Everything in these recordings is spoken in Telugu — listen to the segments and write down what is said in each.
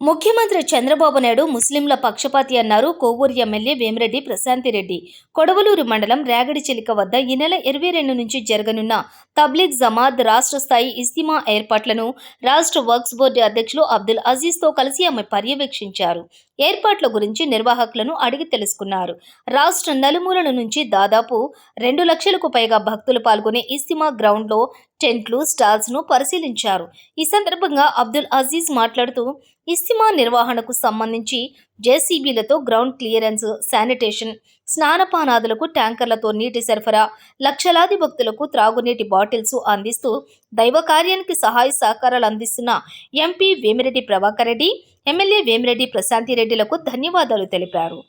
ముఖ్యమంత్రి చంద్రబాబు నాయుడు ముస్లింల పక్షపాతి అన్నారు. కోవూరు ఎమ్మెల్యే వేమిరెడ్డి ప్రశాంతిరెడ్డి. కొడవలూరు మండలం ర్యాగడి చిలిక వద్ద ఈ నెల ఇరవై రెండు నుంచి జరగనున్న తబ్లిగ్ జమాద్ రాష్ట్ర స్థాయి ఇస్తిమా ఏర్పాట్లను రాష్ట్ర వర్క్స్ బోర్డు అధ్యక్షులు అబ్దుల్ అజీజ్తో కలిసి ఆమె పర్యవేక్షించారు. ఏర్పాట్ల గురించి నిర్వాహకులను అడిగి తెలుసుకున్నారు. రాష్ట్ర నలుమూలల నుంచి దాదాపు రెండు లక్షలకు పైగా భక్తులు పాల్గొనే ఇస్తిమా గ్రౌండ్లో టెంట్లు స్టాల్స్ను పరిశీలించారు. ఈ సందర్భంగా అబ్దుల్ అజీజ్ మాట్లాడుతూ ఇస్తిమా నిర్వహణకు సంబంధించి జేసీబీలతో గ్రౌండ్ క్లియరెన్స్ శానిటేషన్ స్నానపానాదులకు ట్యాంకర్లతో నీటి సరఫరా లక్షలాది భక్తులకు త్రాగునీటి బాటిల్స్ అందిస్తూ దైవ కార్యానికి సహాయ సహకారాలు అందిస్తున్న ఎంపీ వేమిరెడ్డి ప్రభాకర్ రెడ్డి ఎమ్మెల్యే వేమిరెడ్డి ప్రశాంతిరెడ్డిలకు ధన్యవాదాలు తెలిపారు.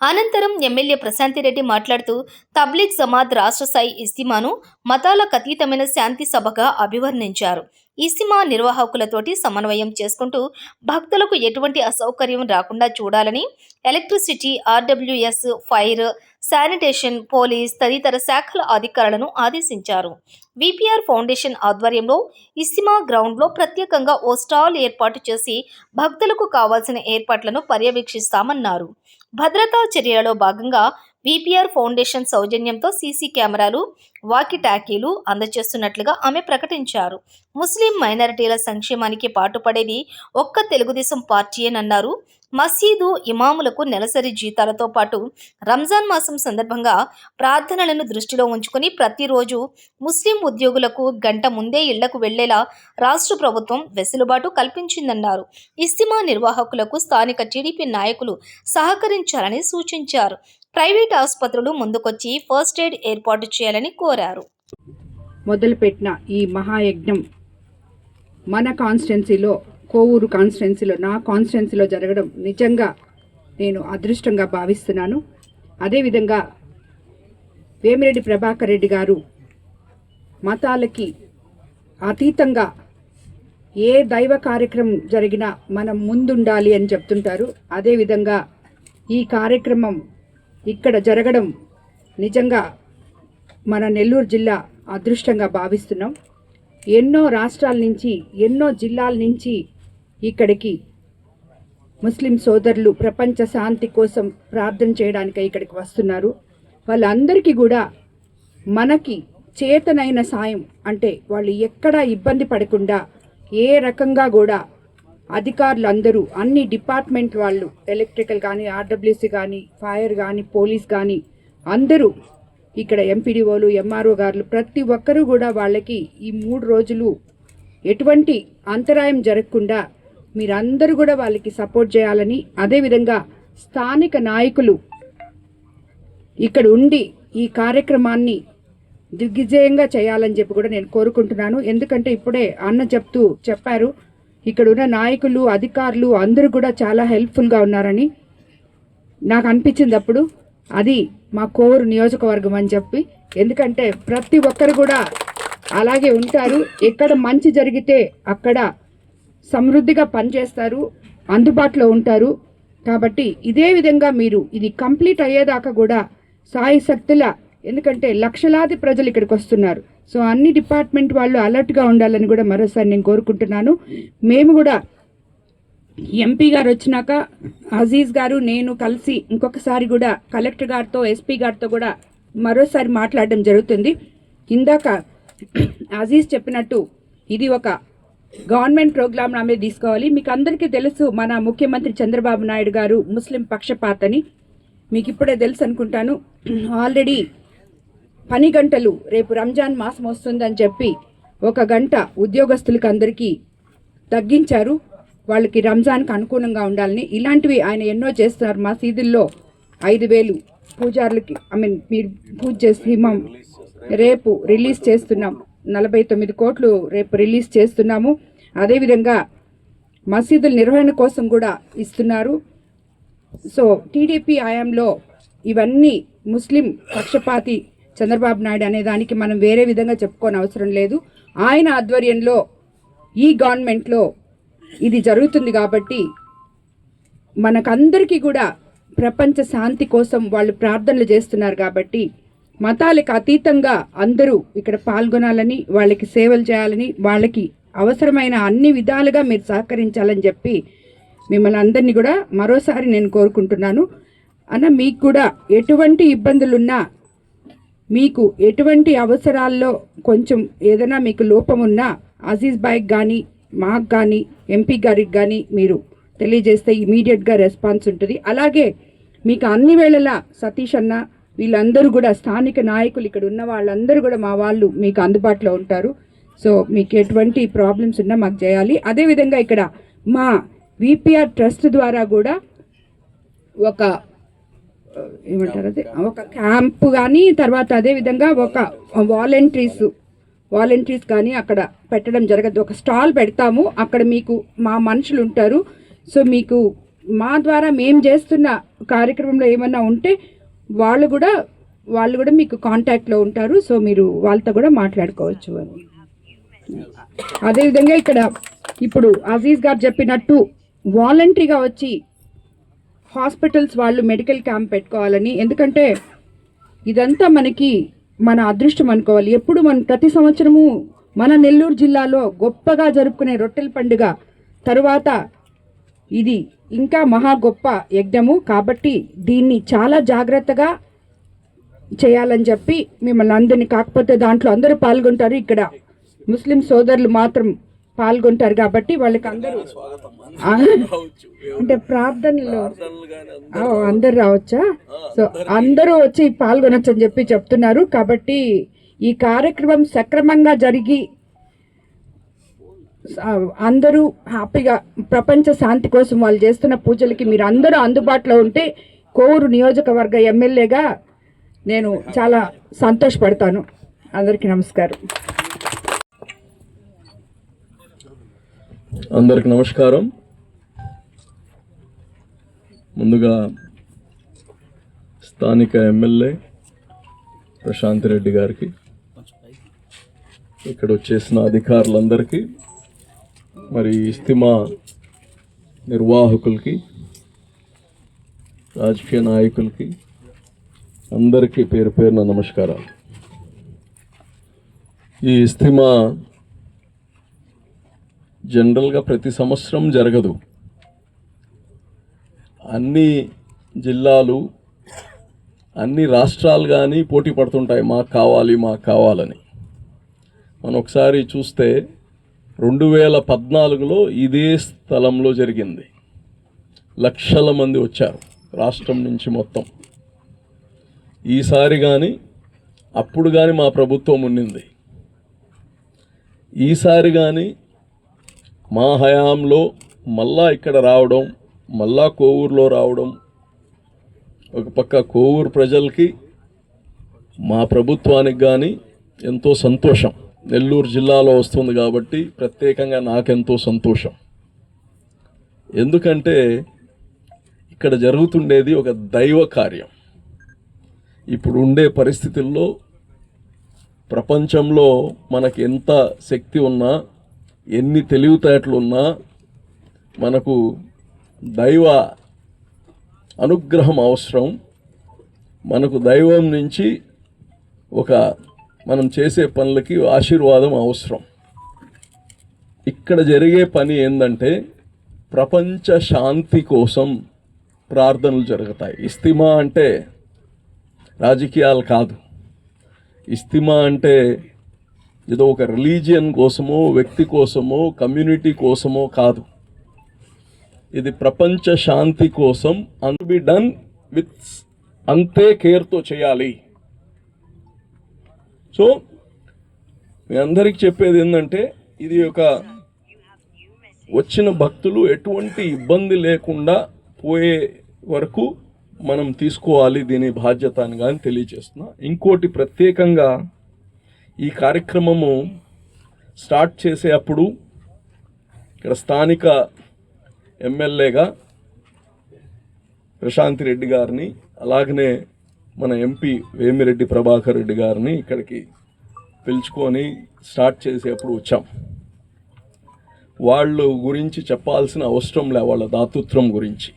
అనంతరం ఎమ్మెల్యే ప్రశాంతిరెడ్డి మాట్లాడుతూ తబ్లిగ్ జమాత్ రాష్ట్ర స్థాయి ఇస్తిమాను మతాలకు అతీతమైన శాంతి సభగా అభివర్ణించారు. ఇస్తిమా నిర్వాహకులతోటి సమన్వయం చేసుకుంటూ భక్తులకు ఎటువంటి అసౌకర్యం రాకుండా చూడాలని electricity RWS fire sanitation police తదితర శాఖల అధికారులను ఆదేశించారు. విపిఆర్ ఫౌండేషన్ ఆధ్వర్యంలో ఇస్తిమా గ్రౌండ్లో ప్రత్యేకంగా ఓ స్టాల్ ఏర్పాటు చేసి భక్తులకు కావాల్సిన ఏర్పాట్లను పర్యవేక్షిస్తామన్నారు. భద్రతా చర్యలలో భాగంగా బీపీఆర్ ఫౌండేషన్ సౌజన్యంతో సీసీ కెమెరాలు వాకిటాకీలు అందజేస్తున్నట్లుగా ఆమె ప్రకటించారు. ముస్లిం మైనారిటీల సంక్షేమానికి పాటుపడేది ఒక్క తెలుగుదేశం పార్టీయేనన్నారు మసీదు ఇమాములకు నెలసరి జీతాలతో పాటు రంజాన్ మాసం సందర్భంగా ప్రార్థనలను దృష్టిలో ఉంచుకుని ప్రతిరోజు ముస్లిం ఉద్యోగులకు గంట ముందే ఇళ్ళకు వెళ్ళేలా రాష్ట్ర ప్రభుత్వం వెసులుబాటు కల్పించిందన్నారు. ఇస్తిమా నిర్వాహకులకు స్థానిక టీడీపీ నాయకులు సహకరించాలని సూచించారు. ప్రైవేట్ ఆసుపత్రులు ముందుకొచ్చి ఫస్ట్ ఎయిడ్ ఏర్పాటు చేయాలని కోరారు. మొదలుపెట్టిన ఈ మహాయజ్ఞం మన కాన్స్టిట్యున్సీలో కోవూరు కాన్స్టిట్యున్సీలో నా కాన్స్టిట్యున్సీలో జరగడం నిజంగా నేను అదృష్టంగా భావిస్తున్నాను. అదేవిధంగా వేమిరెడ్డి ప్రభాకర్ రెడ్డి గారు మతాలకి అతీతంగా ఏ దైవ కార్యక్రమం జరిగినా మనం ముందుండాలి అని చెప్తుంటారు. అదేవిధంగా ఈ కార్యక్రమం ఇక్కడ జరగడం నిజంగా మన నెల్లూరు జిల్లా అదృష్టంగా భావిస్తున్నాం. ఎన్నో రాష్ట్రాల నుంచి ఎన్నో జిల్లాల నుంచి ఇక్కడికి ముస్లిం సోదరులు ప్రపంచ శాంతి కోసం ప్రార్థన చేయడానికి ఇక్కడికి వస్తున్నారు. వాళ్ళందరికీ కూడా మనకి చేతనైన సాయం అంటే వాళ్ళు ఎక్కడా ఇబ్బంది పడకుండా ఏ రకంగా కూడా అధికారులు అందరూ అన్ని డిపార్ట్మెంట్ వాళ్ళు ఎలక్ట్రికల్ కానీ ఆర్డబ్ల్యూసీ కానీ ఫైర్ కానీ పోలీస్ కానీ అందరూ ఇక్కడ ఎంపీడీఓలు ఎంఆర్ఓ గారు ప్రతి ఒక్కరూ కూడా వాళ్ళకి ఈ మూడు రోజులు ఎటువంటి అంతరాయం జరగకుండా మీరందరూ కూడా వాళ్ళకి సపోర్ట్ చేయాలని అదేవిధంగా స్థానిక నాయకులు ఇక్కడ ఉండి ఈ కార్యక్రమాన్ని దిగ్విజయంగా చేయాలని చెప్పి కూడా నేను కోరుకుంటున్నాను. ఎందుకంటే ఇప్పుడే అన్న చెప్తూ చెప్పారు ఇక్కడ ఉన్న నాయకులు అధికారులు అందరూ కూడా చాలా హెల్ప్ఫుల్గా ఉన్నారని నాకు అనిపించింది అప్పుడు. అది మా కోరు నియోజకవర్గం అని చెప్పి. ఎందుకంటే ప్రతి ఒక్కరు కూడా అలాగే ఉంటారు. ఎక్కడ మంచి జరిగితే అక్కడ సమృద్ధిగా పనిచేస్తారు అందుబాటులో ఉంటారు. కాబట్టి ఇదే విధంగా మీరు ఇది కంప్లీట్ అయ్యేదాకా కూడా సాయి శక్తుల ఎందుకంటే లక్షలాది ప్రజలు ఇక్కడికి వస్తున్నారు. సో అన్ని డిపార్ట్మెంట్ వాళ్ళు అలర్ట్గా ఉండాలని కూడా మరోసారి నేను కోరుకుంటున్నాను. మేము కూడా ఎంపీ గారు వచ్చినాక అజీజ్ గారు నేను కలిసి ఇంకొకసారి కూడా కలెక్టర్ గారితో ఎస్పీ గారితో కూడా మరోసారి మాట్లాడడం జరుగుతుంది. ఇందాక అజీజ్ చెప్పినట్టు ఇది ఒక గవర్నమెంట్ ప్రోగ్రామ్ నా తీసుకోవాలి. మీకు అందరికీ తెలుసు మన ముఖ్యమంత్రి చంద్రబాబు నాయుడు గారు ముస్లిం పక్షపాతని. మీకు ఇప్పుడే తెలుసు అనుకుంటాను. ఆల్రెడీ పని గంటలు రేపు రంజాన్ మాసం వస్తుందని చెప్పి ఒక గంట ఉద్యోగస్తులకి అందరికీ తగ్గించారు. వాళ్ళకి రంజాన్కి అనుకూలంగా ఉండాలని. ఇలాంటివి ఆయన ఎన్నో చేస్తున్నారు. మసీదుల్లో ఐదు వేలు పూజారులకి ఐ మీన్ మీరు పూజ చేసి ఇమాం రేపు రిలీజ్ చేస్తున్నాం. నలభై తొమ్మిది కోట్లు రేపు రిలీజ్ చేస్తున్నాము. అదేవిధంగా మసీదుల నిర్వహణ కోసం కూడా ఇస్తున్నారు. సో టీడీపీ ఆయాంలో ఇవన్నీ ముస్లిం పక్షపాతి చంద్రబాబు నాయుడు అనే దానికి మనం వేరే విధంగా చెప్పుకోని అవసరం లేదు. ఆయన ఆధ్వర్యంలో ఈ గవర్నమెంట్లో ఇది జరుగుతుంది కాబట్టి మనకందరికీ కూడా ప్రపంచ శాంతి కోసం వాళ్ళు ప్రార్థనలు చేస్తున్నారు కాబట్టి మతాలకు అతీతంగా అందరూ ఇక్కడ పాల్గొనాలని వాళ్ళకి సేవలు చేయాలని వాళ్ళకి అవసరమైన అన్ని విధాలుగా మీరు సహకరించాలని చెప్పి మిమ్మల్ని అందరినీ కూడా మరోసారి నేను కోరుకుంటున్నాను. అన్న మీకు కూడా ఎటువంటి ఇబ్బందులున్నా మీకు ఎటువంటి అవసరాల్లో కొంచెం ఏదైనా మీకు లోపం ఉన్నా అజీజ్ బాయ్కి కానీ మాకు కానీ ఎంపీ గారికి కానీ మీరు తెలియజేస్తే ఇమీడియట్గా రెస్పాన్స్ ఉంటుంది. అలాగే మీకు అన్ని వేళలా సతీష్ అన్న వీళ్ళందరూ కూడా స్థానిక నాయకులు ఇక్కడ ఉన్న వాళ్ళందరూ కూడా మా వాళ్ళు మీకు అందుబాటులో ఉంటారు. సో మీకు ఎటువంటి ప్రాబ్లమ్స్ ఉన్నా మాకు చేయాలి. అదేవిధంగా ఇక్కడ మా విపిఆర్ ట్రస్ట్ ద్వారా కూడా ఒక ఏమంటారు అదే? ఒక క్యాంప్ కానీ తర్వాత అదే విధంగా ఒక వాలంటీర్స్ వాలంటీర్స్ కానీ అక్కడ పెట్టడం జరగదు. ఒక స్టాల్ పెడతాము. అక్కడ మీకు మా మనుషులు ఉంటారు. సో మీకు మా ద్వారా మేము చేస్తున్న కార్యక్రమంలో ఏమన్నా ఉంటే వాళ్ళు కూడా వాళ్ళు కూడా మీకు కాంటాక్ట్లో ఉంటారు. సో మీరు వాళ్ళతో కూడా మాట్లాడుకోవచ్చు అని. అదేవిధంగా ఇక్కడ ఇప్పుడు అజీజ్ గారు చెప్పినట్టు వాలంటరీగా వచ్చి హాస్పిటల్స్ వాళ్ళు మెడికల్ క్యాంప్ పెట్టుకోవాలని. ఎందుకంటే ఇదంతా మనకి మన అదృష్టం అనుకోవాలి. ఎప్పుడు మనం ప్రతి సంవత్సరము మన నెల్లూరు జిల్లాలో గొప్పగా జరుపుకునే రొట్టెల పండుగ తరువాత ఇది ఇంకా మహా గొప్ప యజ్ఞము. కాబట్టి దీన్ని చాలా జాగ్రత్తగా చేయాలని చెప్పి మిమ్మల్ని అందరినీ కాకపోతే దాంట్లో అందరూ పాల్గొంటారు ఇక్కడ. ముస్లిం సోదరులు మాత్రం పాల్గొంటారు కాబట్టి వాళ్ళకి అందరూ అంటే ప్రార్థనలో అందరు రావచ్చా? సో అందరూ వచ్చి పాల్గొనొచ్చు అని చెప్పి చెప్తున్నారు. కాబట్టి ఈ కార్యక్రమం సక్రమంగా జరిగి అందరూ హ్యాపీగా ప్రపంచ శాంతి కోసం వాళ్ళు చేస్తున్న పూజలకి మీరు అందరూ అందుబాటులో ఉంటే కోవూరు నియోజకవర్గ ఎమ్మెల్యేగా నేను చాలా సంతోషపడతాను. అందరికీ నమస్కారం. అందరికి నమస్కారం. ముందుగా స్థానిక ఎమ్మెల్యే ప్రశాంత్ రెడ్డి గారికి ఇక్కడ వచ్చేసిన అధికారులందరికీ మరి ఇస్తిమా నిర్వాహకులకి రాజకీయ నాయకులకి అందరికీ పేరు పేరున నమస్కారాలు. ఈ ఇస్తిమా జనరల్గా ప్రతి సంవత్సరం జరగదు. అన్ని జిల్లాలు అన్ని రాష్ట్రాలు కానీ పోటీ పడుతుంటాయి మాకు కావాలి మాకు కావాలని. మనం ఒకసారి చూస్తే రెండు వేల పద్నాలుగులో ఇదే స్థలంలో జరిగింది. లక్షల మంది వచ్చారు రాష్ట్రం నుంచి మొత్తం. ఈసారి కానీ అప్పుడు కానీ మా ప్రభుత్వం ఉండింది ఈసారి కానీ మా హయాంలో మళ్ళా ఇక్కడ రావడం మళ్ళా కోవూరులో రావడం ఒక పక్క కోవూరు ప్రజలకి మా ప్రభుత్వానికి కానీ ఎంతో సంతోషం. నెల్లూరు జిల్లాలో వస్తుంది కాబట్టి ప్రత్యేకంగా నాకెంతో సంతోషం. ఎందుకంటే ఇక్కడ జరుగుతుండేది ఒక దైవ కార్యం. ఇప్పుడు ఉండే పరిస్థితుల్లో ప్రపంచంలో మనకి ఎంత శక్తి ఉన్నా ఎన్ని తెలివితేటలున్నా మనకు దైవ అనుగ్రహం అవసరం. మనకు దైవం నుంచి ఒక మనం చేసే పనులకి ఆశీర్వాదం అవసరం. ఇక్కడ జరిగే పని ఏంటంటే ప్రపంచ శాంతి కోసం ప్రార్థనలు జరుగుతాయి. ఇస్తిమా అంటే రాజకీయాలు కాదు. ఇస్తిమా అంటే ఏదో ఒక రిలీజియన్ కోసమో వ్యక్తి కోసమో కమ్యూనిటీ కోసమో కాదు. ఇది ప్రపంచ శాంతి కోసం అండ్ బి డన్ విత్ అంతే కేర్తో చేయాలి. సో మీ అందరికి చెప్పేది ఏంటంటే ఇది ఒక వచ్చిన భక్తులు ఎటువంటి ఇబ్బంది లేకుండా పోయే వరకు మనం తీసుకోవాలి దీని బాధ్యత అని కానీ తెలియజేస్తున్నా. ఇంకోటి ప్రత్యేకంగా ఈ కార్యక్రమము స్టార్ట్ చేసే అప్పుడు ఇక్కడ స్థానిక ఎమ్మెల్యేగా ప్రశాంత్ రెడ్డి గారిని అలాగనే మన ఎంపీ వేమిరెడ్డి ప్రభాకర్ రెడ్డి గారిని ఇక్కడికి పిలుచుకొని స్టార్ట్ చేసేప్పుడు వచ్చాం. వాళ్ళు గురించి చెప్పాల్సిన అవసరం లే వాళ్ళ దాతృత్వం గురించి.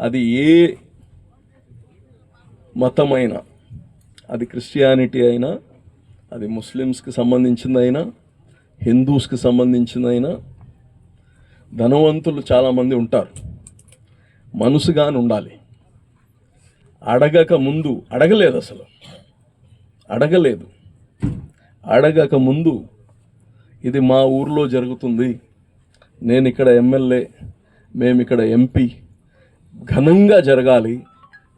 అది ఏ మతమైనా అది క్రిస్టియానిటీ అయినా అది ముస్లిమ్స్కి సంబంధించిందైనా హిందూస్కి సంబంధించిందైనా ధనవంతులు చాలామంది ఉంటారు. మనసుగాని ఉండాలి అడగక ముందు అడగలేదు అసలు. అడగలేదు. అడగక ముందు ఇది మా ఊర్లో జరుగుతుంది. నేను ఇక్కడ ఎమ్మెల్యే మేము ఇక్కడ ఎంపీ. ఘనంగా జరగాలి.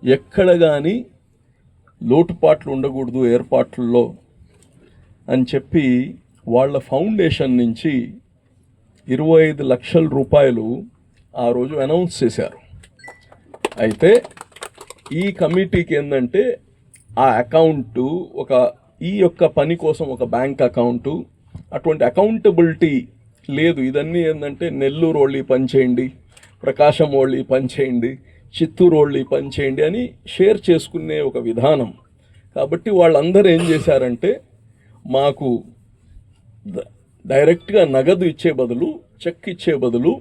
ఎక్కడ కానీ లోటుపాట్లు ఉండకూడదు ఏర్పాట్లలో. అని చెప్పి వాళ్ళ ఫౌండేషన్ నుంచి ఇరవై ఐదు లక్షల రూపాయలు ఆ రోజు అనౌన్స్ చేశారు. అయితే ఈ కమిటీకి ఏంటంటే ఆ అకౌంటు ఒక ఈ యొక్క పని కోసం ఒక బ్యాంక్ అకౌంటు అటువంటి అకౌంటబిలిటీ లేదు. ఇదన్నీ ఏంటంటే నెల్లూరు వాళ్ళు ఈ పని చేయండి ప్రకాశం వాళ్ళు ఈ పని చేయండి చిత్తూరు వాళ్ళు ఈ పని చేయండి అని షేర్ చేసుకునే ఒక విధానం. కాబట్టి వాళ్ళందరూ ఏం చేశారంటే మాకు డైరెక్ట్గా నగదు ఇచ్చే బదులు చెక్ ఇచ్చే బదులు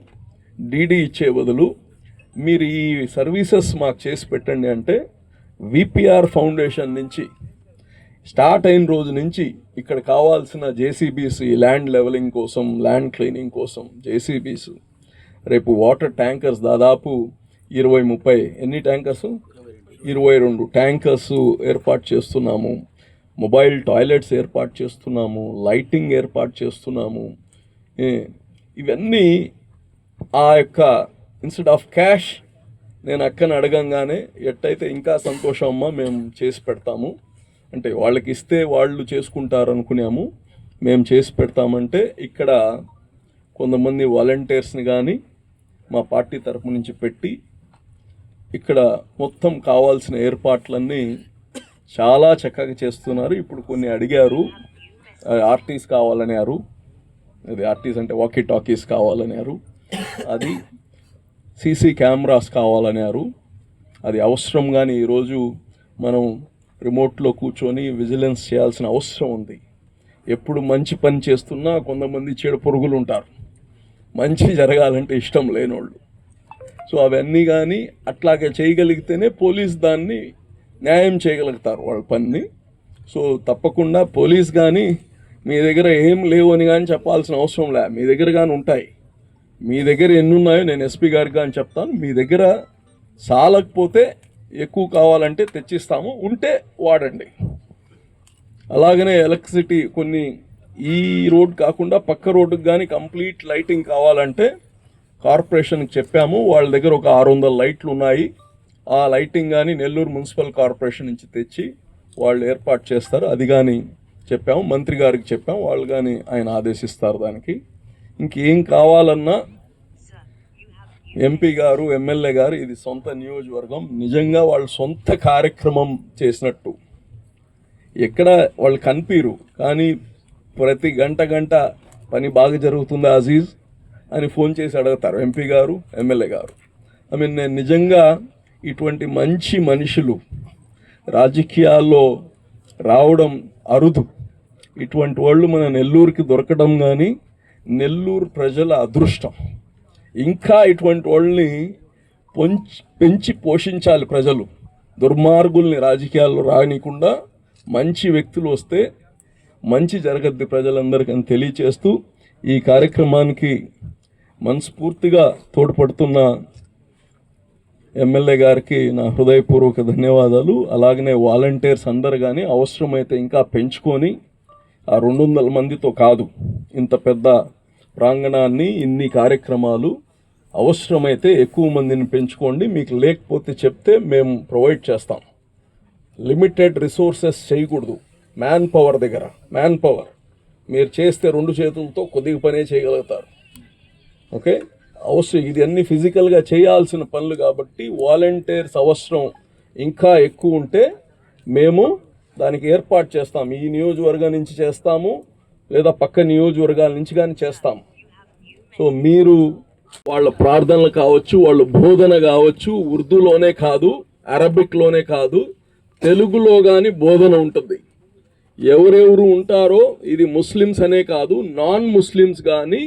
డీడీ ఇచ్చే బదులు మీరు ఈ సర్వీసెస్ మాకు చేసి పెట్టండి అంటే విపిఆర్ ఫౌండేషన్ నుంచి స్టార్ట్ అయిన రోజు నుంచి ఇక్కడ కావాల్సిన జేసీబీస్ ఈ ల్యాండ్ లెవెలింగ్ కోసం ల్యాండ్ క్లీనింగ్ కోసం జేసీబీస్ రేపు వాటర్ ట్యాంకర్స్ దాదాపు ఇరవై ముప్పై ఎన్ని ట్యాంకర్స్? ఇరవై రెండు ట్యాంకర్స్ ఏర్పాటు చేస్తున్నాము. మొబైల్ టాయిలెట్స్ ఏర్పాటు చేస్తున్నాము లైటింగ్ ఏర్పాటు చేస్తున్నాము. ఇవన్నీ ఆ యొక్క ఇన్స్టెడ్ ఆఫ్ క్యాష్ నేను అక్కని అడగంగానే ఎట్టయితే ఇంకా సంతోషం అమ్మ మేము చేసి పెడతాము. అంటే వాళ్ళకి ఇస్తే వాళ్ళు చేసుకుంటారు అనుకున్నాము మేము చేసి పెడతామంటే ఇక్కడ కొంతమంది వాలంటీర్స్ని కానీ మా పార్టీ తరపు నుంచి పెట్టి ఇక్కడ మొత్తం కావాల్సిన ఏర్పాట్లన్నీ చాలా చక్కగా చేస్తున్నారు. ఇప్పుడు కొన్ని అడిగారు. ఆర్టీస్ కావాలన్నారు. అది ఆర్టీస్ అంటే వాకీ టాకీస్ కావాలన్నారు. అది సీసీ కెమెరాస్ కావాలన్నారు. అది అవసరం కానీ ఈరోజు మనం రిమోట్లో కూర్చొని విజిలెన్స్ చేయాల్సిన అవసరం ఉంది. ఎప్పుడు మంచి పని చేస్తున్నా కొంతమంది చెడు పురుగులు ఉంటారు. మంచి జరగాలంటే ఇష్టం లేనోళ్ళు. సో అవన్నీ కానీ అట్లాగే చేయగలిగితేనే పోలీస్ దాన్ని న్యాయం చేయగలుగుతారు వాళ్ళ పనిని. సో తప్పకుండా పోలీస్ కానీ మీ దగ్గర ఏం లేవు అని కానీ చెప్పాల్సిన అవసరం లే. మీ దగ్గర కానీ ఉంటాయి. మీ దగ్గర ఎన్ని ఉన్నాయో నేను ఎస్పీ గారికి కానీ చెప్తాను. మీ దగ్గర సాలకపోతే ఎక్కువ కావాలంటే తెచ్చిస్తాము. ఉంటే వాడండి. అలాగనే ఎలక్ట్రిసిటీ కొన్ని ఈ రోడ్ కాకుండా పక్క రోడ్డుకి కానీ కంప్లీట్ లైటింగ్ కావాలంటే కార్పొరేషన్కి చెప్పాము. వాళ్ళ దగ్గర ఒక ఆరు వందల లైట్లు ఉన్నాయి. ఆ లైటింగ్ కానీ నెల్లూరు మున్సిపల్ కార్పొరేషన్ నుంచి తెచ్చి వాళ్ళు ఏర్పాటు చేస్తారు. అది కానీ చెప్పాము మంత్రి గారికి చెప్పాము వాళ్ళు కానీ ఆయన ఆదేశిస్తారు దానికి. ఇంకేం కావాలన్నా ఎంపీ గారు ఎమ్మెల్యే గారు ఇది సొంత నియోజకవర్గం. నిజంగా వాళ్ళు సొంత కార్యక్రమం చేసినట్టు. ఎక్కడ వాళ్ళు కనిపిరు కానీ ప్రతి గంట గంట పని బాగా జరుగుతుందా అజీజ్ అని ఫోన్ చేసి అడుగుతారు ఎంపీ గారు ఎమ్మెల్యే గారు. ఐ మీన్ నేను నిజంగా ఇటువంటి మంచి మనుషులు రాజకీయాల్లో రావడం అరుదు. ఇటువంటి వాళ్ళు మన నెల్లూరుకి దొరకడం కానీ నెల్లూరు ప్రజల అదృష్టం. ఇంకా ఇటువంటి వాళ్ళని పొంచి పెంచి పోషించాలి ప్రజలు. దుర్మార్గుల్ని రాజకీయాల్లో రానికుండా మంచి వ్యక్తులు వస్తే మంచి జరగద్ది ప్రజలందరికీ అని తెలియచేస్తూ ఈ కార్యక్రమానికి మనస్ఫూర్తిగా తోడ్పడుతున్న ఎమ్మెల్యే గారికి నా హృదయపూర్వక ధన్యవాదాలు. అలాగనే వాలంటీర్స్ అందరు కానీ అవసరమైతే ఇంకా పెంచుకొని ఆ రెండు వందల మందితో కాదు ఇంత పెద్ద ప్రాంగణాన్ని ఇన్ని కార్యక్రమాలు అవసరమైతే ఎక్కువ మందిని పెంచుకోండి. మీకు లేకపోతే చెప్తే మేము ప్రొవైడ్ చేస్తాం. లిమిటెడ్ రిసోర్సెస్ చేయకూడదు. మ్యాన్ పవర్ దగ్గర మ్యాన్ పవర్. మీరు చేస్తే రెండు చేతులతో కొద్దిగా పనే చేయగలుగుతారు. ఓకే? అవసరం. ఇది అన్ని ఫిజికల్గా చేయాల్సిన పనులు కాబట్టి వాలంటీర్స్ అవసరం. ఇంకా ఎక్కువ ఉంటే మేము దానికి ఏర్పాటు చేస్తాం. ఈ నియోజకవర్గం నుంచి చేస్తాము లేదా పక్క నియోజకవర్గాల నుంచి కానీ చేస్తాం. సో మీరు వాళ్ళ ప్రార్థనలు కావచ్చు వాళ్ళ బోధన కావచ్చు ఉర్దూలోనే కాదు అరబిక్లోనే కాదు తెలుగులో కానీ బోధన ఉంటుంది. ఎవరెవరు ఉంటారో ఇది ముస్లిమ్స్ అనే కాదు నాన్ ముస్లిమ్స్ కానీ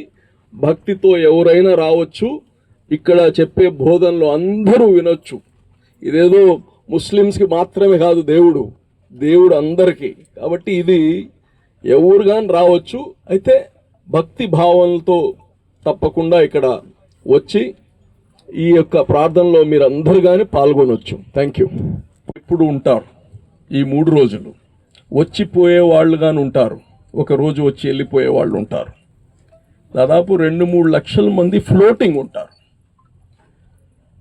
భక్తితో ఎవరైనా రావచ్చు. ఇక్కడ చెప్పే బోధనలు అందరూ వినొచ్చు. ఇదేదో ముస్లిమ్స్కి మాత్రమే కాదు దేవుడు. దేవుడు అందరికీ. కాబట్టి ఇది ఎవరు కానీ రావచ్చు. అయితే భక్తి భావనలతో తప్పకుండా ఇక్కడ వచ్చి ఈ యొక్క ప్రార్థనలో మీరు అందరు కానీ పాల్గొనవచ్చు థ్యాంక్ యూ. ఇప్పుడు ఉంటారు? ఈ మూడు రోజులు. వచ్చిపోయే వాళ్ళు కానీ ఉంటారు. ఒకరోజు వచ్చి వెళ్ళిపోయే వాళ్ళు ఉంటారు. దాదాపు రెండు మూడు లక్షల మంది ఫ్లోటింగ్ ఉంటారు.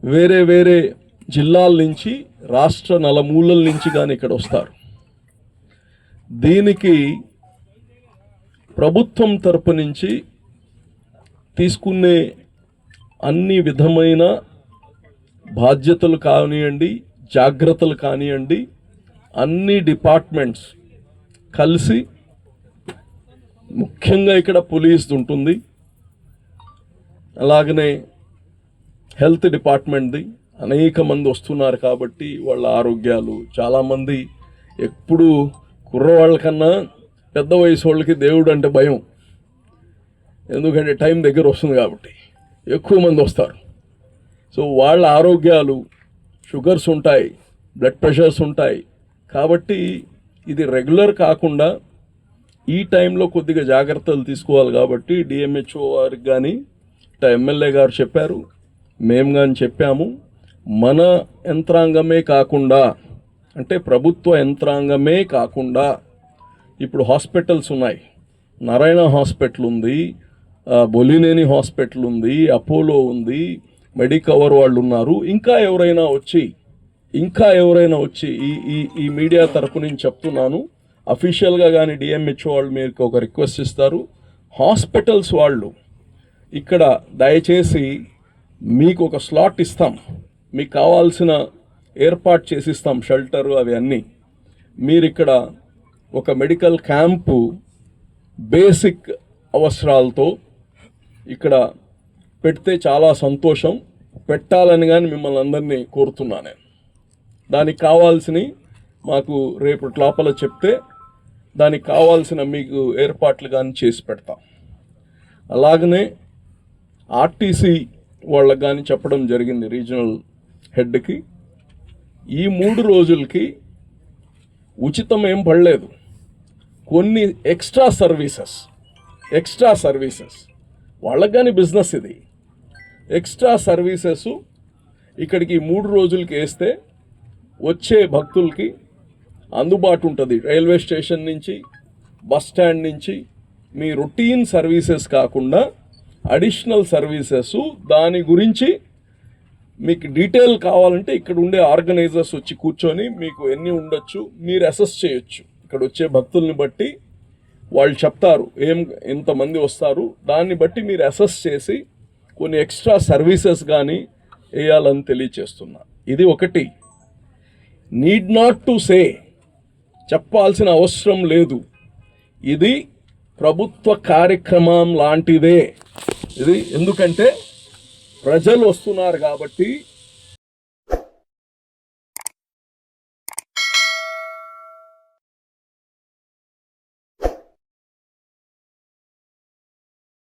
వేరే వేరే జిల్లాల నుంచి రాష్ట్ర నలుమూలల నుంచి కానీ ఇక్కడ వస్తారు. దీనికి ప్రభుత్వం తరపు నుంచి తీసుకునే అన్ని విధమైన బాధ్యతలు కానివ్వండి జాగ్రత్తలు కానివ్వండి అన్ని డిపార్ట్మెంట్స్ కలిసి ముఖ్యంగా ఇక్కడ పోలీస్ ఉంటుంది. అలాగనే హెల్త్ డిపార్ట్మెంట్ది అనేక మంది వస్తున్నారు కాబట్టి వాళ్ళ ఆరోగ్యాలు చాలామంది ఎప్పుడు కుర్రవాళ్ళ కన్నా పెద్ద వయసు వాళ్ళకి దేవుడు అంటే భయం. ఎందుకంటే టైం దగ్గర వస్తుంది కాబట్టి ఎక్కువ మంది వస్తారు. సో వాళ్ళ ఆరోగ్యాలు షుగర్స్ ఉంటాయి బ్లడ్ ప్రెషర్స్ ఉంటాయి. కాబట్టి ఇది రెగ్యులర్ కాకుండా ఈ టైంలో కొద్దిగా జాగ్రత్తలు తీసుకోవాలి కాబట్టి డిఎంహెచ్ఓ వారికి కానీ ఇట్లా ఎమ్మెల్యే గారు చెప్పారు. మేము కానీ చెప్పాము. మన యంత్రాంగమే కాకుండా అంటే ప్రభుత్వ యంత్రాంగమే కాకుండా ఇప్పుడు హాస్పిటల్స్ ఉన్నాయి. నారాయణ హాస్పిటల్ ఉంది బొలినేని హాస్పిటల్ ఉంది అపోలో ఉంది మెడికవర్ వాళ్ళు ఉన్నారు. ఇంకా ఎవరైనా వచ్చి ఇంకా ఎవరైనా వచ్చి ఈ ఈ ఈ మీడియా తరపు నుంచి చెప్తున్నాను. అఫీషియల్గా కానీ డిఎంహెచ్ఓ వాళ్ళు మీకు ఒక రిక్వెస్ట్ ఇస్తారు. హాస్పిటల్స్ వాళ్ళు ఇక్కడ దయచేసి మీకు ఒక స్లాట్ ఇస్తాం. మీకు కావాల్సిన ఏర్పాటు చేసిస్తాం షెల్టరు అవి అన్నీ. మీరు ఇక్కడ ఒక మెడికల్ క్యాంపు బేసిక్ అవసరాలతో ఇక్కడ పెడితే చాలా సంతోషం. పెట్టాలని కానీ మిమ్మల్ని అందరినీ కోరుతున్నాను నేను. దానికి కావాల్సినవి మాకు రేపటి లోపల చెప్తే దానికి కావాల్సిన మీకు ఏర్పాట్లు కానీ చేసి పెడతాం. అలాగనే ఆర్టీసీ వాళ్ళకి కానీ చెప్పడం జరిగింది రీజనల్ హెడ్కి. ఈ మూడు రోజులకి ఉచితం ఏం పడలేదు. కొన్ని ఎక్స్ట్రా సర్వీసెస్ ఎక్స్ట్రా సర్వీసెస్. వాళ్ళకి కానీ బిజినెస్ ఇది. ఎక్స్ట్రా సర్వీసెస్ ఇక్కడికి మూడు రోజులకి వేస్తే వచ్చే భక్తులకి అందుబాటు ఉంటుంది రైల్వే స్టేషన్ నుంచి బస్ స్టాండ్ నుంచి మీ రొటీన్ సర్వీసెస్ కాకుండా అడిషనల్ సర్వీసెస్ దాని గురించి మీకు డీటెయిల్ కావాలంటే ఇక్కడ ఉండే ఆర్గనైజర్స్ వచ్చి కూర్చొని మీకు ఎన్ని ఉండొచ్చు మీరు అసెస్ చేయొచ్చు. ఇక్కడ వచ్చే భక్తుల్ని బట్టి వాళ్ళు చెప్తారు ఏం ఎంతమంది వస్తారు. దాన్ని బట్టి మీరు అసెస్ చేసి కొన్ని ఎక్స్ట్రా సర్వీసెస్ కానీ వేయాలని తెలియచేస్తున్నా. ఇది ఒకటి. నీడ్ నాట్ టు సే చెప్పాల్సిన అవసరం లేదు. ఇది ప్రభుత్వ కార్యక్రమం లాంటిదే. ఇది ఎందుకంటే ప్రజలు వస్తున్నారు కాబట్టి